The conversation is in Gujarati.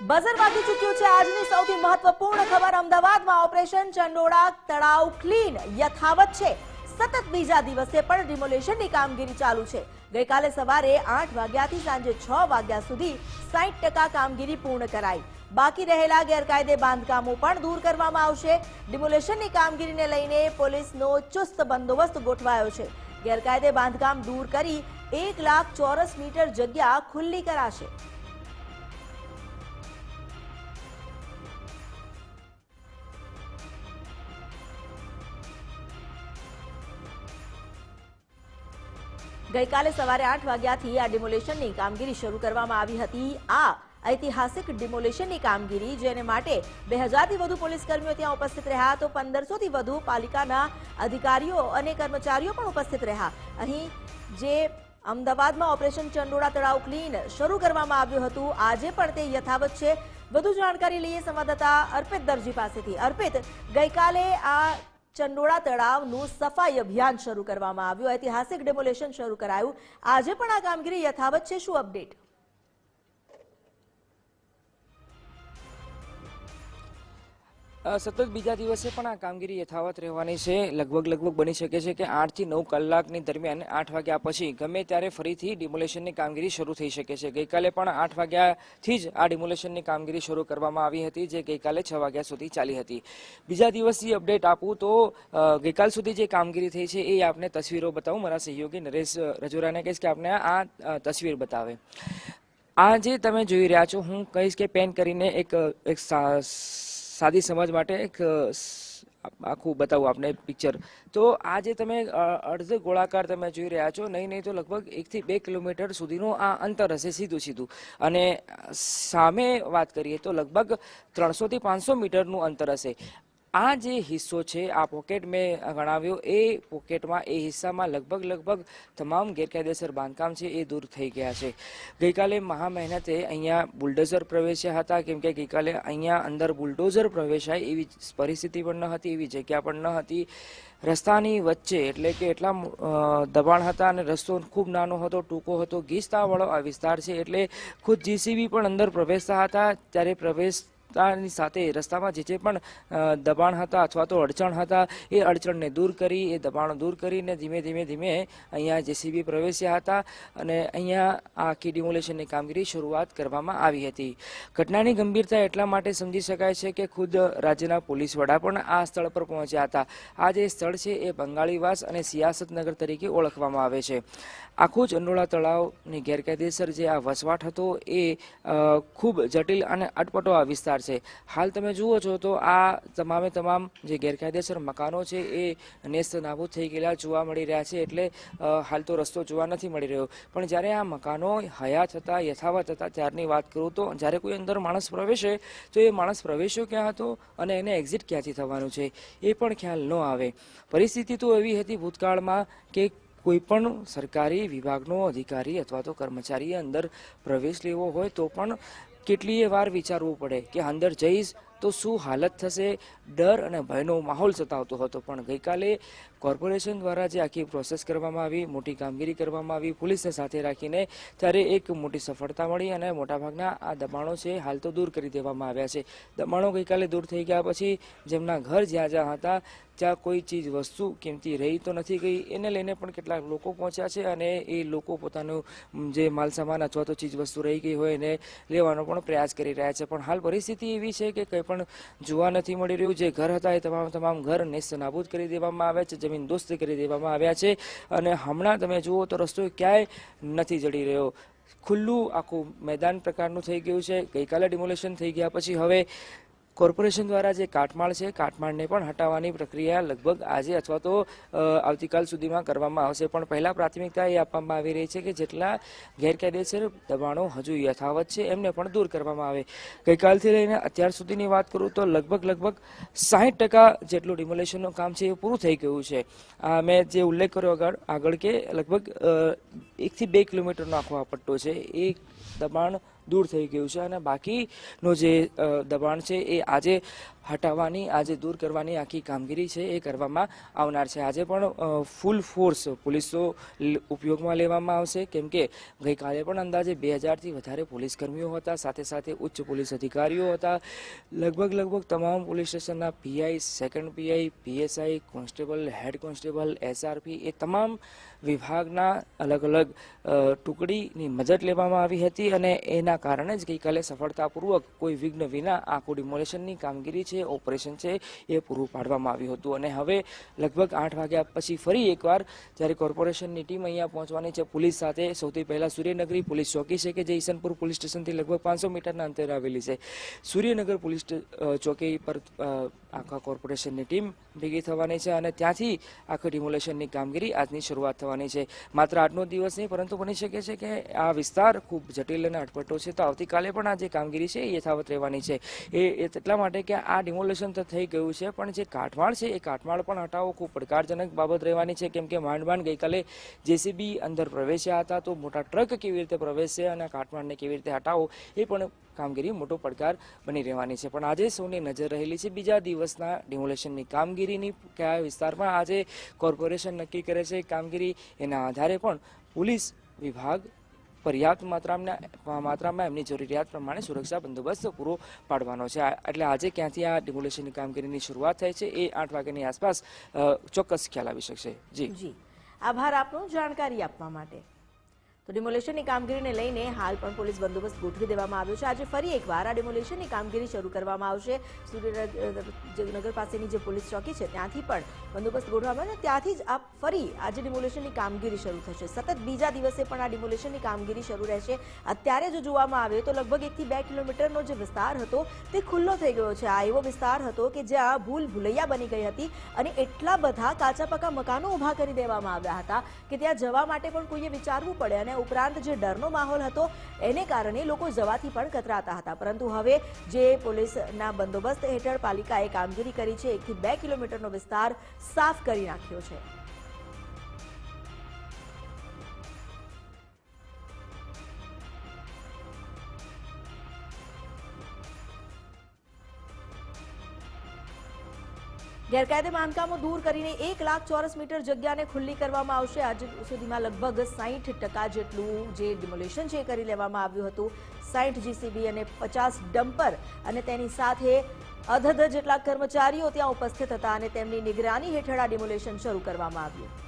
બઝર વાગી ચૂક્યું છે આજની સૌથી મહત્વપૂર્ણ ખબર અમદાવાદમાં ઓપરેશન ચંડોળા તળાવ ક્લીન યથાવત છે. સતત બીજા દિવસે પણ ડિમોલેશનની કામગીરી ચાલુ છે. ગઈકાલે સવારે આઠ વાગ્યાથી સાંજે છ વાગ્યા સુધી સાઈઠ ટકા કામગીરી પૂર્ણ કરાઈ. બાકી રહેલા ગેરકાયદે બાંધકામો પણ દૂર કરવામાં આવશે. ડિમોલેશનની કામગીરીને લઈને પોલીસનો ચુસ્ત બંદોબસ્ત ગોઠવાયો છે. ગેરકાયદે બાંધકામ દૂર કરી એક લાખ ચોરસ મીટર જગ્યા ખુલ્લી કરાશે. ગઈકાલે સવારે આઠ વાગ્યાથી આ ડિમોલેશનની કામગીરી શરૂ કરવામાં આવી હતી. આ ઐતિહાસિક ડિમોલેશનની કામગીરી જેને માટે બે હજારથી વધુ પોલીસ કર્મીઓ ત્યાં ઉપસ્થિત રહ્યા તો પંદરસોથી વધુ પાલિકાના અધિકારીઓ અને કર્મચારીઓ પણ ઉપસ્થિત રહ્યા. અહીં જે અમદાવાદમાં ઓપરેશન ચંડોળા તળાવ ક્લીન શરૂ કરવામાં આવ્યું હતું, આજે પણ તે યથાવત છે. વધુ જાણકારી લઈએ સંવાદદાતા અર્પિત દરજી પાસેથી. અર્પિત, ગઈકાલે આ ચંડોળા તળાવનું સફાઈ અભિયાન શરૂ કરવામાં આવ્યું. ઐતિહાસિક ડેમોલેશન શરૂ કરાયું. આજે પણ આ કામગીરી યથાવત છે. શું અપડેટ સતત બીજા દિવસે પણ આ કામગીરી યથાવત રહેવાની છે. લગભગ લગભગ બની શકે છે કે આઠથી નવ કલાકની દરમિયાન આઠ વાગ્યા પછી ગમે ત્યારે ફરીથી ડિમોલેશનની કામગીરી શરૂ થઈ શકે છે. ગઈકાલે પણ આઠ વાગ્યાથી જ આ ડિમોલેશનની કામગીરી શરૂ કરવામાં આવી હતી, જે ગઈકાલે છ વાગ્યા સુધી ચાલી હતી. બીજા દિવસથી અપડેટ આપું તો ગઈકાલ સુધી જે કામગીરી થઈ છે એ આપને તસવીરો બતાવું. મારા સહયોગી નરેશ રજોરાને કહીશ કે આપને આ તસવીર બતાવે. આ જે તમે જોઈ રહ્યા છો, હું કહીશ કે પેન કરીને એક એક સાદી સમાજ માટે એક આખું બતાવું આપને પિક્ચર તો આ જે તમે અર્ધ ગોળાકાર તમે જોઈ રહ્યા છો, નહીં નહીં, તો લગભગ એકથી બે કિલોમીટર સુધીનું આ અંતર હશે સીધું સીધું. અને સામે વાત કરીએ તો લગભગ ત્રણસોથી પાંચસો મીટરનું અંતર હશે. આ જે હિસ્સો છે, આ પોકેટ મેં ગણાવ્યો, એ પોકેટમાં એ હિસ્સામાં લગભગ લગભગ તમામ ગેરકાયદેસર બાંધકામ છે, એ દૂર થઈ ગયા છે. ગઈકાલે મહા મહેનતે અહીંયા બુલડોઝર પ્રવેશ્યા હતા, કેમ કે ગઈકાલે અહીંયા અંદર બુલડોઝર પ્રવેશાય એવી પરિસ્થિતિ પણ ન હતી, એવી જગ્યા પણ ન હતી. રસ્તાની વચ્ચે એટલે કે એટલા દબાણ હતા અને રસ્તો ખૂબ નાનો હતો, ટૂંકો હતો, ગીચતાવાળો આ વિસ્તાર છે, એટલે ખુદ જીસીબી પણ અંદર પ્રવેશતા હતા. ત્યારે પ્રવેશ ની સાથે રસ્તામાં જે જે પણ દબાણ હતા અથવા તો અડચણ હતા, એ અડચણને દૂર કરી, એ દબાણો દૂર કરીને ધીમે ધીમે ધીમે અહીંયા જેસીબી પ્રવેશ્યા હતા અને અહીંયા આ આખી ડિમોલેશનની કામગીરી શરૂઆત કરવામાં આવી હતી. ઘટનાની ગંભીરતા એટલા માટે સમજી શકાય છે કે ખુદ રાજ્યના પોલીસ વડા પણ આ સ્થળ પર પહોંચ્યા હતા. આ જે સ્થળ છે એ બંગાળીવાસ અને સિયાસતનગર તરીકે ઓળખવામાં આવે છે. આખું ચંડોળા તળાવની ગેરકાયદેસર જે આ વસવાટ હતો એ ખૂબ જટિલ અને અટપટો આ વિસ્તાર છે. હાલ તમે જુઓ છો તો આ તમામે તમામ જે ગેરકાયદેસર મકાનો છે એ નેસ્ત નાબૂદ થઈ ગયેલા જોવા મળી રહ્યા છે એટલે હાલ તો રસ્તો જોવા નથી મળી રહ્યો. પણ જ્યારે આ મકાનો હયાત હતા, યથાવત હતા ત્યારની વાત કરું તો જ્યારે કોઈ અંદર માણસ પ્રવેશે, તો એ માણસ પ્રવેશ્યો ક્યાં હતો અને એને એક્ઝિટ ક્યાંથી થવાનું છે, એ પણ ખ્યાલ ન આવે. પરિસ્થિતિ તો એવી હતી ભૂતકાળમાં કે કોઈ પણ સરકારી વિભાગનો અધિકારી અથવા તો કર્મચારીએ અંદર પ્રવેશ લેવો હોય તો પણ કેટલીય વાર વિચારવું પડે કે અંદર જઈશ તો શું હાલત થશે? ડર અને ભયનો માહોલ સતાવતો હતો. પણ ગઈકાલે કોર્પોરેશન દ્વારા જે આખી પ્રોસેસ કરવામાં આવી, મોટી કામગીરી કરવામાં આવી, પોલીસને સાથે રાખીને ત્યારે એક મોટી સફળતા મળી અને મોટાભાગના આ દબાણો છે હાલ તો દૂર કરી દેવામાં આવ્યા છે. દબાણો ગઈકાલે દૂર થઈ ગયા પછી જેમના ઘર જ્યાં જ્યાં હતા ત્યાં કોઈ ચીજ, વસ્તુ કિંમતી રહી તો નથી ગઈ, એને લઈને પણ કેટલાક લોકો પહોંચ્યા છે અને એ લોકો પોતાનું જે માલસામાન અથવા તો ચીજ વસ્તુ રહી ગઈ હોય એને લેવાનો પણ પ્રયાસ કરી રહ્યા છે. પણ હાલ પરિસ્થિતિ એવી છે કે કંઈ પણ જોવા નથી મળી રહ્યું. જે ઘર હતા એ તમામ તમામ ઘર નેસ્ત નાબૂદ કરી દેવામાં આવ્યા છે, જમીન દોસ્ત કરી દેવામાં આવ્યા છે અને હમણાં તમે જુઓ તો રસ્તો ક્યાંય નથી જડી રહ્યો. ખુલ્લું આખું મેદાન પ્રકારનું થઈ ગયું છે. ગઈકાલે ડિમોલેશન થઈ ગયા પછી હવે કોર્પોરેશન દ્વારા જે કાટમાળ છે, કાટમાળને પણ હટાવવાની પ્રક્રિયા લગભગ આજે અથવા તો આવતીકાલ સુધીમાં કરવામાં આવશે. પણ પહેલાં પ્રાથમિકતા એ આપવામાં આવી રહી છે કે જેટલા ગેરકાયદેસર દબાણો હજુ યથાવત છે, એમને પણ દૂર કરવામાં આવે. ગઈકાલથી લઈને અત્યાર સુધીની વાત કરું તો લગભગ લગભગ સાહીઠ ટકા જેટલું ડિમોલેશનનું કામ છે એ પૂરું થઈ ગયું છે. મેં જે ઉલ્લેખ કર્યો આગળ આગળ કે લગભગ એકથી બે કિલોમીટરનો આખો આ પટ્ટો છે. એ દબાણ દૂર થઈ ગયું છે અને બાકીનું જે દબાણ છે એ આજે હટાવવાની, આજે દૂર કરવાની આખી કામગીરી છે, એ કરવામાં આવનાર છે. આજે પણ ફૂલ ફોર્સ પોલીસો ઉપયોગમાં લેવામાં આવશે. કેમ કે ગઈકાલે પણ અંદાજે બે હજારથી વધારે પોલીસ કર્મીઓ હતા. સાથે સાથે ઉચ્ચ પોલીસ અધિકારીઓ હતા. લગભગ લગભગ તમામ પોલીસ સ્ટેશનના PI second PI PSI constable, head constable SRP એ તમામ વિભાગના અલગ અલગ ટુકડીની મદદ લેવામાં આવી હતી. અને એના કારણે જ ગઈકાલે સફળતાપૂર્વક કોઈ વિઘ્ન વિના આખું ડિમોલેશનની કામગીરી છે. ઓપરેશન છે એ પૂરું પાડવામાં આવ્યું હતું. અને હવે લગભગ આઠ વાગ્યા પછી ફરી એકવાર જ્યારે કોર્પોરેશનની ટીમ અહીંયા પહોંચવાની છે, પોલીસ સાથે સૌથી પહેલા સૂર્યનગરી પોલીસ ચોકી છે કે જે ઈસનપુર પોલીસ સ્ટેશનથી લગભગ પાંચસો મીટરના અંતરે આવેલી છે. સૂર્યનગર પોલીસ ચોકી પર આખા કોર્પોરેશનની ટીમ ભેગી થવાની છે અને ત્યાંથી આખી ડિમોલેશનની કામગીરી આજની શરૂઆત થવાની છે. માત્ર આજનો દિવસ નહીં, પરંતુ બની શકે છે કે આ વિસ્તાર ખૂબ જટિલ અને અટપટો છે. તો આવતીકાલે પણ આ જે કામગીરી છે એ યથાવત રહેવાની છે. એ એટલા માટે કે આ ડિમોલેશન તો થઈ ગયું છે, પણ જે કાટમાળ છે, એ કાટમાળ પણ હટાવવો ખૂબ પડકારજનક બાબત રહેવાની છે. કેમ કે માંડ માંડ ગઈકાલે જેસીબી અંદર પ્રવેશ્યા હતા, તો મોટા ટ્રક કેવી રીતે પ્રવેશે અને કાટમાળને કેવી રીતે હટાવો એ પણ કામગીરી મોટો પડકાર બની રહેવાની છે. પણ આજે સૌની નજર રહેલી છે બીજા દિવસના ડિમોલેશનની કામગીરીની, કયા વિસ્તારમાં આજે કોર્પોરેશન નક્કી કરે છે કામગીરી એના આધારે પણ પોલીસ વિભાગ પર્યાપ્ત માત્રામાં માત્રામાં એમની જરૂરિયાત પ્રમાણે સુરક્ષા બંદોબસ્ત પૂરો પાડવાનો છે. એટલે આજે ક્યાંથી આ ડિમોલેશનની કામગીરીની શરૂઆત થાય છે એ આઠ વાગ્યાની આસપાસ ચોક્કસ ખ્યાલ આવી શકશે. જી. જી. આભાર આપનો જાણકારી આપવા માટે. તો ડિમોલેશનની કામગીરીને લઈને હાલ પણ પોલીસ બંદોબસ્ત ગોઠવી દેવામાં આવ્યો છે. આજે ફરી એકવાર આ ડિમોલેશનની કામગીરી શરૂ કરવામાં આવશે. સુરેન્દ્રનગર પાસેની જે પોલીસ ચોકી છે, ત્યાંથી પણ બંદોબસ્ત ગોઠવવામાં આવશે ત્યાંથી જ આ ફરી આજે ડિમોલેશનની કામગીરી શરૂ થશે. સતત બીજા દિવસે પણ આ ડિમોલેશનની કામગીરી શરૂ રહેશે. અત્યારે જો જોવામાં આવે તો લગભગ એકથી બે કિલોમીટરનો જે વિસ્તાર હતો તે ખુલ્લો થઈ ગયો છે. આ એવો વિસ્તાર હતો કે જ્યાં ભૂલ ભૂલૈયા બની ગઈ હતી અને એટલા બધા કાચા પાકા મકાનો ઊભા કરી દેવામાં આવ્યા હતા કે ત્યાં જવા માટે પણ કોઈએ વિચારવું પડે અને ઉપરાંત જે ડરનો માહોલ હતો, એને કારણે લોકો જવાથી પણ કતરાતા હતા. પરંતુ હવે જે પોલીસના બંદોબસ્ત હેઠળ પાલિકાએ કામગીરી કરી છે, એકથી બે કિલોમીટરનો વિસ્તાર સાફ કરી નાખ્યો છે. ગેરકાયદે બાંધકામો દૂર કરીને એક લાખ ચોરસ મીટર જગ્યાને ખુલ્લી કરવામાં આવશે. આજ સુધીમાં લગભગ સાહીઠ ટકા જેટલું જે ડિમોલેશન છે કરી લેવામાં આવ્યું હતું. સાહીઠ જીસીબી અને પચાસ ડમ્પર અને તેની સાથે અધધ જેટલા કર્મચારીઓ ત્યાં ઉપસ્થિત હતા અને તેમની નિગરાની હેઠળ આ ડિમોલેશન શરૂ કરવામાં આવ્યું.